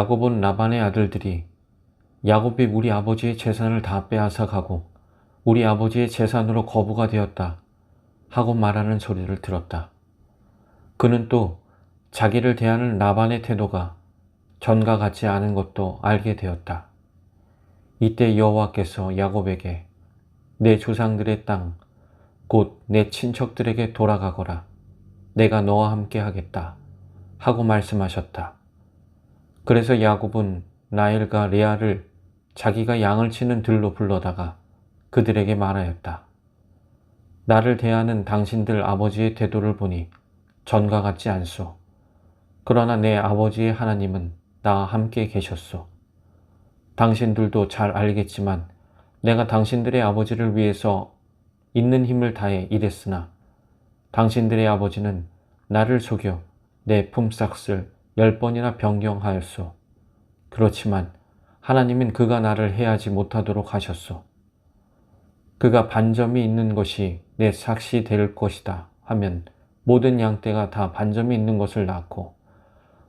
야곱은 라반의 아들들이 야곱이 우리 아버지의 재산을 다 빼앗아 가고 우리 아버지의 재산으로 거부가 되었다 하고 말하는 소리를 들었다. 그는 또 자기를 대하는 라반의 태도가 전과 같지 않은 것도 알게 되었다. 이때 여호와께서 야곱에게 내 조상들의 땅, 곧 내 친척들에게 돌아가거라. 내가 너와 함께 하겠다. 하고 말씀하셨다. 그래서 야곱은 라헬과 레아를 자기가 양을 치는 들로 불러다가 그들에게 말하였다. 나를 대하는 당신들 아버지의 태도를 보니 전과 같지 않소. 그러나 내 아버지의 하나님은 나와 함께 계셨소. 당신들도 잘 알겠지만 내가 당신들의 아버지를 위해서 있는 힘을 다해 일했으나 당신들의 아버지는 나를 속여 내 품삯을 열 번이나 변경하였소. 그렇지만 하나님은 그가 나를 해하지 못하도록 하셨소. 그가 반점이 있는 것이 내 삭시 될 것이다 하면 모든 양떼가 다 반점이 있는 것을 낳고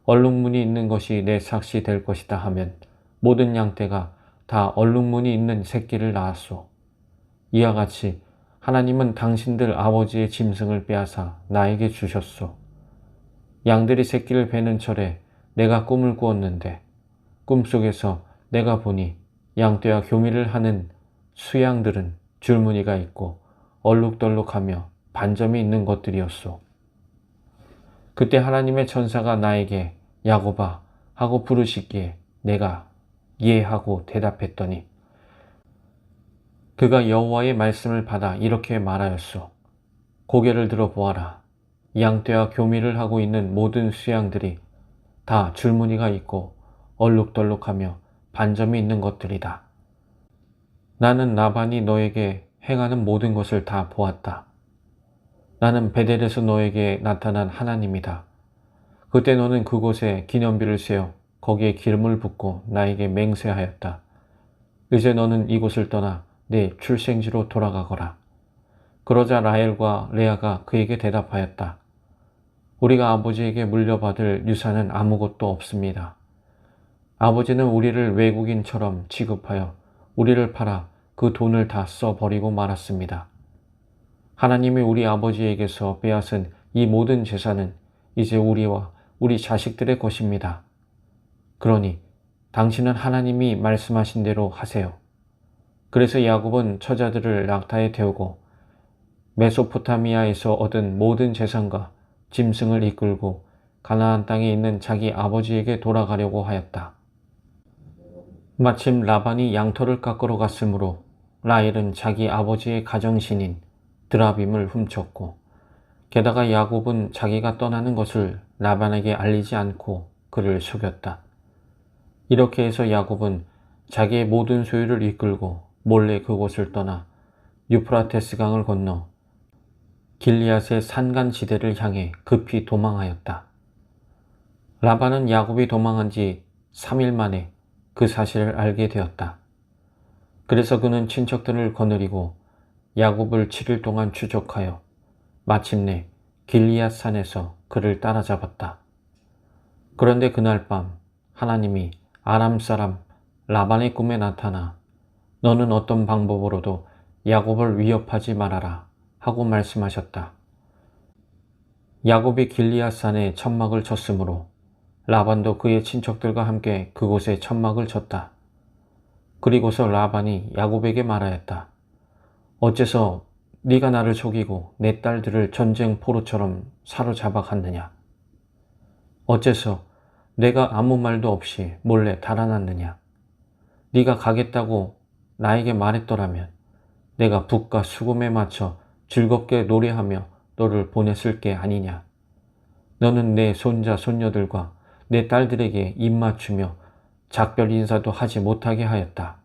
얼룩무늬 있는 것이 내 삭시 될 것이다 하면 모든 양떼가 다 얼룩무늬 있는 새끼를 낳았소. 이와 같이 하나님은 당신들 아버지의 짐승을 빼앗아 나에게 주셨소. 양들이 새끼를 베는 철에 내가 꿈을 꾸었는데 꿈속에서 내가 보니 양떼와 교미를 하는 수양들은 줄무늬가 있고 얼룩덜룩하며 반점이 있는 것들이었소. 그때 하나님의 천사가 나에게 야고바 하고 부르시기에 내가 예 하고 대답했더니 그가 여호와의 말씀을 받아 이렇게 말하였소. 고개를 들어 보아라. 양떼와 교미를 하고 있는 모든 수양들이 다 줄무늬가 있고 얼룩덜룩하며 반점이 있는 것들이다. 나는 나반이 너에게 행하는 모든 것을 다 보았다. 나는 베델에서 너에게 나타난 하나님이다. 그때 너는 그곳에 기념비를 세워 거기에 기름을 붓고 나에게 맹세하였다. 이제 너는 이곳을 떠나 내 출생지로 돌아가거라. 그러자 라헬과 레아가 그에게 대답하였다. 우리가 아버지에게 물려받을 유산은 아무것도 없습니다. 아버지는 우리를 외국인처럼 취급하여 우리를 팔아 그 돈을 다 써버리고 말았습니다. 하나님이 우리 아버지에게서 빼앗은 이 모든 재산은 이제 우리와 우리 자식들의 것입니다. 그러니 당신은 하나님이 말씀하신 대로 하세요. 그래서 야곱은 처자들을 낙타에 태우고 메소포타미아에서 얻은 모든 재산과 짐승을 이끌고 가나안 땅에 있는 자기 아버지에게 돌아가려고 하였다. 마침 라반이 양털을 깎으러 갔으므로 라헬은 자기 아버지의 가정신인 드라빔을 훔쳤고 게다가 야곱은 자기가 떠나는 것을 라반에게 알리지 않고 그를 속였다. 이렇게 해서 야곱은 자기의 모든 소유를 이끌고 몰래 그곳을 떠나 유프라테스 강을 건너 길리앗의 산간 지대를 향해 급히 도망하였다. 라반은 야곱이 도망한 지 3일 만에 그 사실을 알게 되었다. 그래서 그는 친척들을 거느리고 야곱을 7일 동안 추적하여 마침내 길리앗 산에서 그를 따라잡았다. 그런데 그날 밤 하나님이 아람 사람 라반의 꿈에 나타나 너는 어떤 방법으로도 야곱을 위협하지 말아라 하고 말씀하셨다. 야곱이 길리앗 산에 천막을 쳤으므로 라반도 그의 친척들과 함께 그곳에 천막을 쳤다. 그리고서 라반이 야곱에게 말하였다. 어째서 네가 나를 속이고 내 딸들을 전쟁 포로처럼 사로잡아 갔느냐? 어째서 내가 아무 말도 없이 몰래 달아났느냐? 네가 가겠다고 나에게 말했더라면 내가 북과 수금에 맞춰 즐겁게 노래하며 너를 보냈을 게 아니냐? 너는 내 손자 손녀들과 내 딸들에게 입 맞추며 작별 인사도 하지 못하게 하였다.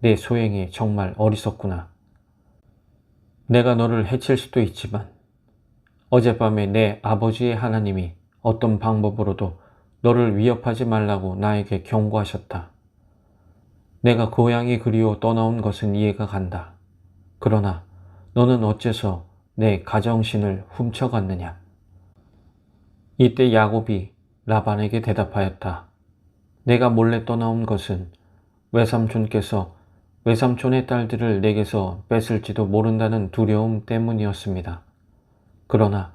내 소행이 정말 어리석구나. 내가 너를 해칠 수도 있지만 어젯밤에 내 아버지의 하나님이 어떤 방법으로도 너를 위협하지 말라고 나에게 경고하셨다. 내가 고향이 그리워 떠나온 것은 이해가 간다. 그러나 너는 어째서 내 가정신을 훔쳐갔느냐? 이때 야곱이 라반에게 대답하였다. 내가 몰래 떠나온 것은 외삼촌께서 외삼촌의 딸들을 내게서 뺏을지도 모른다는 두려움 때문이었습니다. 그러나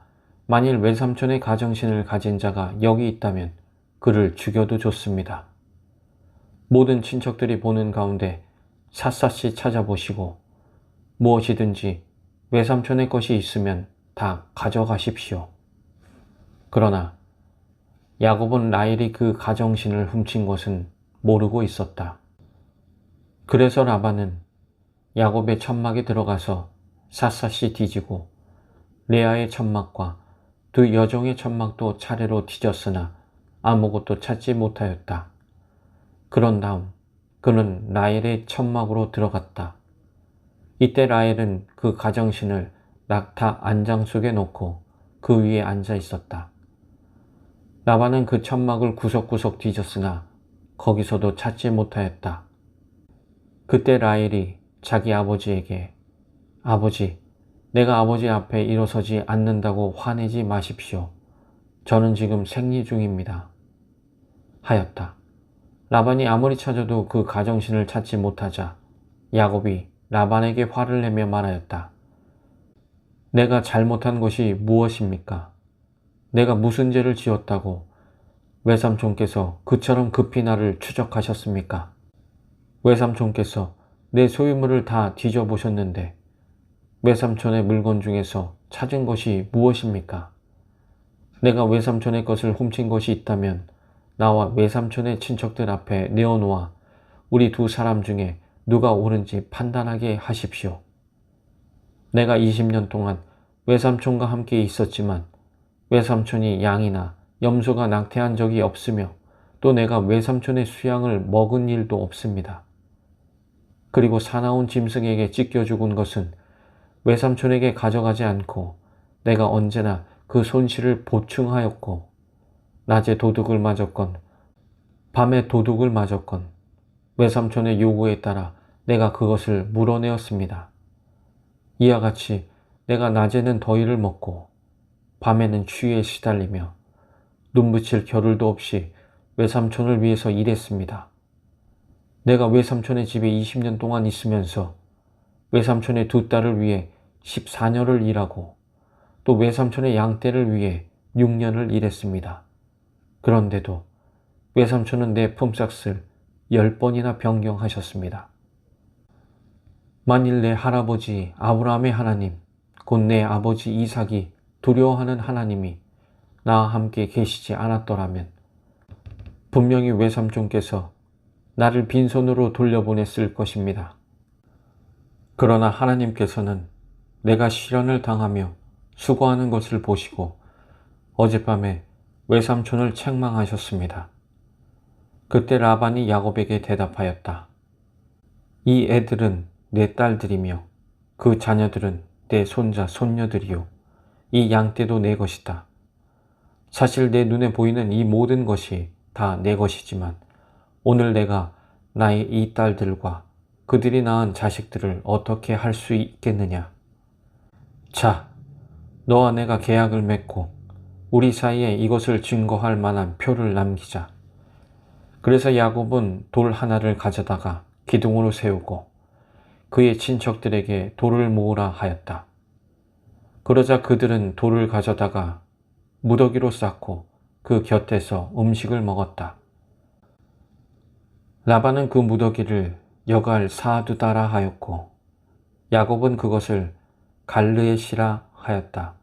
만일 외삼촌의 가정신을 가진 자가 여기 있다면 그를 죽여도 좋습니다. 모든 친척들이 보는 가운데 샅샅이 찾아보시고 무엇이든지 외삼촌의 것이 있으면 다 가져가십시오. 그러나 야곱은 라헬이 그 가정신을 훔친 것은 모르고 있었다. 그래서 라반은 야곱의 천막에 들어가서 샅샅이 뒤지고 레아의 천막과 두 여종의 천막도 차례로 뒤졌으나 아무것도 찾지 못하였다. 그런 다음 그는 라헬의 천막으로 들어갔다. 이때 라헬은 그 가정신을 낙타 안장 속에 놓고 그 위에 앉아 있었다. 라반은 그 천막을 구석구석 뒤졌으나 거기서도 찾지 못하였다. 그때 라헬이 자기 아버지에게 아버지, 내가 아버지 앞에 일어서지 않는다고 화내지 마십시오. 저는 지금 생리 중입니다. 하였다. 라반이 아무리 찾아도 그 가정신을 찾지 못하자 야곱이 라반에게 화를 내며 말하였다. 내가 잘못한 것이 무엇입니까? 내가 무슨 죄를 지었다고 외삼촌께서 그처럼 급히 나를 추적하셨습니까? 외삼촌께서 내 소유물을 다 뒤져보셨는데 외삼촌의 물건 중에서 찾은 것이 무엇입니까? 내가 외삼촌의 것을 훔친 것이 있다면 나와 외삼촌의 친척들 앞에 내어놓아 우리 두 사람 중에 누가 옳은지 판단하게 하십시오. 내가 20년 동안 외삼촌과 함께 있었지만 외삼촌이 양이나 염소가 낙태한 적이 없으며 또 내가 외삼촌의 수양을 먹은 일도 없습니다. 그리고 사나운 짐승에게 찢겨 죽은 것은 외삼촌에게 가져가지 않고 내가 언제나 그 손실을 보충하였고 낮에 도둑을 맞았건 밤에 도둑을 맞았건 외삼촌의 요구에 따라 내가 그것을 물어내었습니다. 이와 같이 내가 낮에는 더위를 먹고 밤에는 추위에 시달리며 눈붙일 겨를도 없이 외삼촌을 위해서 일했습니다. 내가 외삼촌의 집에 20년 동안 있으면서 외삼촌의 두 딸을 위해 14년을 일하고 또 외삼촌의 양떼를 위해 6년을 일했습니다. 그런데도 외삼촌은 내 품삯을 10번이나 변경하셨습니다. 만일 내 할아버지 아브라함의 하나님, 곧 내 아버지 이삭이 두려워하는 하나님이 나와 함께 계시지 않았더라면 분명히 외삼촌께서 나를 빈손으로 돌려보냈을 것입니다. 그러나 하나님께서는 내가 시련을 당하며 수고하는 것을 보시고 어젯밤에 외삼촌을 책망하셨습니다. 그때 라반이 야곱에게 대답하였다. 이 애들은 내 딸들이며 그 자녀들은 내 손자, 손녀들이요. 이 양떼도 내 것이다. 사실 내 눈에 보이는 이 모든 것이 다 내 것이지만 오늘 내가 나의 이 딸들과 그들이 낳은 자식들을 어떻게 할 수 있겠느냐. 자, 너와 내가 계약을 맺고 우리 사이에 이것을 증거할 만한 표를 남기자. 그래서 야곱은 돌 하나를 가져다가 기둥으로 세우고 그의 친척들에게 돌을 모으라 하였다. 그러자 그들은 돌을 가져다가 무더기로 쌓고 그 곁에서 음식을 먹었다. 라반은 그 무더기를 여갈 사두다라 하였고 야곱은 그것을 갈르에 시라 하였다.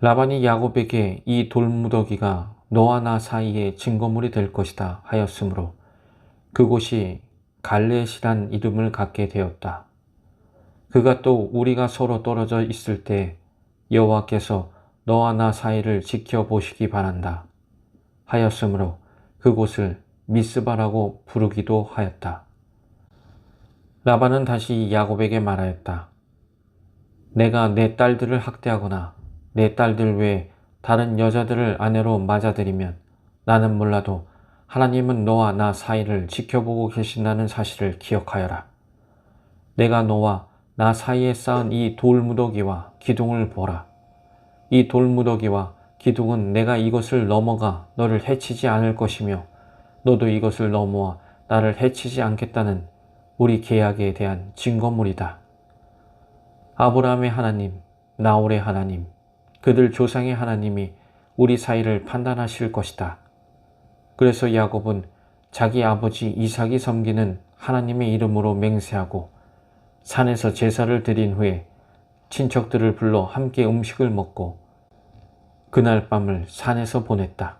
라반이 야곱에게 이 돌무더기가 너와 나 사이의 증거물이 될 것이다 하였으므로 그곳이 갈렛이란 이름을 갖게 되었다. 그가 또 우리가 서로 떨어져 있을 때 여호와께서 너와 나 사이를 지켜보시기 바란다 하였으므로 그곳을 미스바라고 부르기도 하였다. 라반은 다시 야곱에게 말하였다. 내가 내 딸들을 학대하거나 내 딸들 외에 다른 여자들을 아내로 맞아들이면 나는 몰라도 하나님은 너와 나 사이를 지켜보고 계신다는 사실을 기억하여라. 내가 너와 나 사이에 쌓은 이 돌무더기와 기둥을 보라. 이 돌무더기와 기둥은 내가 이것을 넘어가 너를 해치지 않을 것이며 너도 이것을 넘어와 나를 해치지 않겠다는 우리 계약에 대한 증거물이다. 아브라함의 하나님, 나홀의 하나님, 그들 조상의 하나님이 우리 사이를 판단하실 것이다. 그래서 야곱은 자기 아버지 이삭이 섬기는 하나님의 이름으로 맹세하고 산에서 제사를 드린 후에 친척들을 불러 함께 음식을 먹고 그날 밤을 산에서 보냈다.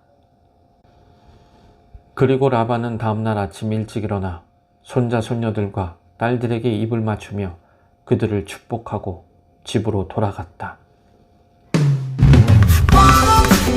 그리고 라반은 다음날 아침 일찍 일어나 손자 손녀들과 딸들에게 입을 맞추며 그들을 축복하고 집으로 돌아갔다.